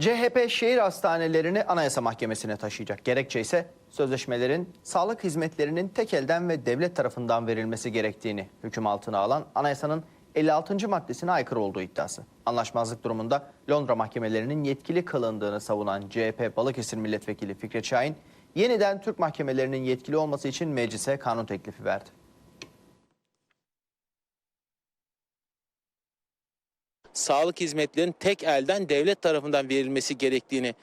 CHP şehir hastanelerini Anayasa Mahkemesi'ne taşıyacak. Gerekçe ise sözleşmelerin sağlık hizmetlerinin tek elden ve devlet tarafından verilmesi gerektiğini hüküm altına alan anayasanın 56. maddesine aykırı olduğu iddiası. Anlaşmazlık durumunda Londra mahkemelerinin yetkili kılındığını savunan CHP Balıkesir Milletvekili Fikret Şahin, yeniden Türk mahkemelerinin yetkili olması için meclise kanun teklifi verdi. Sağlık hizmetlerinin tek elden devlet tarafından verilmesi gerektiğini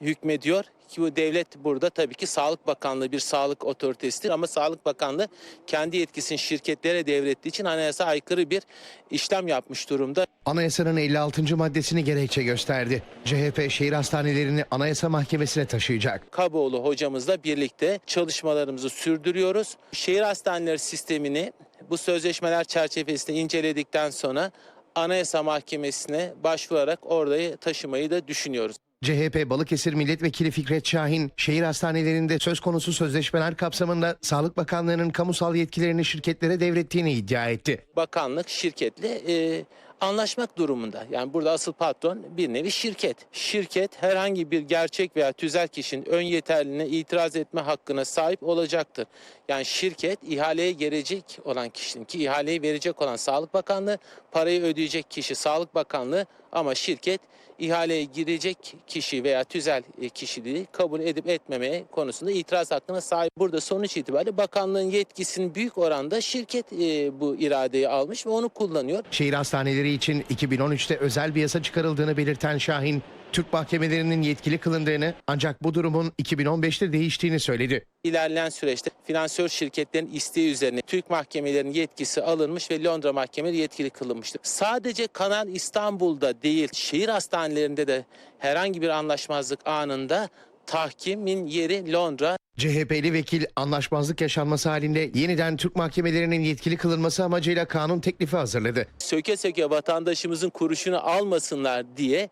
hükmediyor. Ki bu devlet burada tabii ki Sağlık Bakanlığı bir sağlık otoritesidir ama Sağlık Bakanlığı kendi yetkisini şirketlere devrettiği için anayasa aykırı bir işlem yapmış durumda. Anayasanın 56. maddesini gerekçe gösterdi. CHP şehir hastanelerini Anayasa Mahkemesi'ne taşıyacak. Kaboğlu hocamızla birlikte çalışmalarımızı sürdürüyoruz. Şehir hastaneleri sistemini bu sözleşmeler çerçevesinde inceledikten sonra Anayasa Mahkemesi'ne başvurarak orayı taşımayı da düşünüyoruz. CHP Balıkesir Milletvekili Fikret Şahin, şehir hastanelerinde söz konusu sözleşmeler kapsamında Sağlık Bakanlığı'nın kamusal yetkilerini şirketlere devrettiğini iddia etti. bakanlık şirketle e, anlaşmak durumunda. Yani burada asıl patron bir nevi şirket. Şirket herhangi bir gerçek veya tüzel kişinin ön yeterliliğine itiraz etme hakkına sahip olacaktır. Yani şirket ihaleye gelecek olan kişinin ki ihaleyi verecek olan Sağlık Bakanlığı, parayı ödeyecek kişi Sağlık Bakanlığı ama şirket ihaleye girecek kişi veya tüzel e, kişiliği kabul edip etmemeye konusunda itiraz hakkına sahip. Burada sonuç itibariyle bakanlığın yetkisinin büyük oranda şirket e, bu iradeyi almış ve onu kullanıyor. Şehir hastaneleri için 2013'te özel bir yasa çıkarıldığını belirten Şahin, Türk mahkemelerinin yetkili kılındığını ancak bu durumun 2015'te değiştiğini söyledi. İlerleyen süreçte finansör şirketlerin isteği üzerine Türk mahkemelerinin yetkisi alınmış ve Londra mahkemeleri yetkili kılınmıştır. Sadece Kanal İstanbul'da değil, şehir hastanelerinde de herhangi bir anlaşmazlık anında tahkimin yeri Londra. CHP'li vekil anlaşmazlık yaşanması halinde yeniden Türk mahkemelerinin yetkili kılınması amacıyla kanun teklifi hazırladı. Söke söke vatandaşımızın kuruşunu almasınlar diye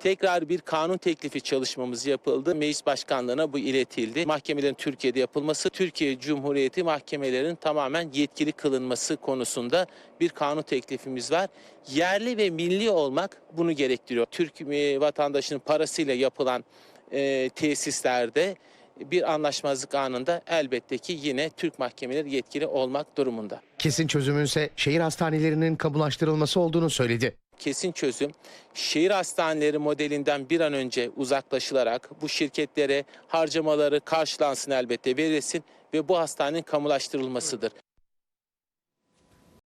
tekrar bir kanun teklifi çalışmamız yapıldı. Meclis Başkanlığı'na bu iletildi. Mahkemelerin Türkiye'de yapılması, Türkiye Cumhuriyeti mahkemelerinin tamamen yetkili kılınması konusunda bir kanun teklifimiz var. Yerli ve milli olmak bunu gerektiriyor. Türk e, vatandaşının parasıyla yapılan e, tesislerde bir anlaşmazlık anında elbette ki yine Türk mahkemeleri yetkili olmak durumunda. Kesin çözümünse şehir hastanelerinin kamulaştırılması olduğunu söyledi. kesin çözüm şehir hastaneleri modelinden bir an önce uzaklaşılarak bu şirketlere harcamaları karşılansın elbette verilsin ve bu hastanenin kamulaştırılmasıdır.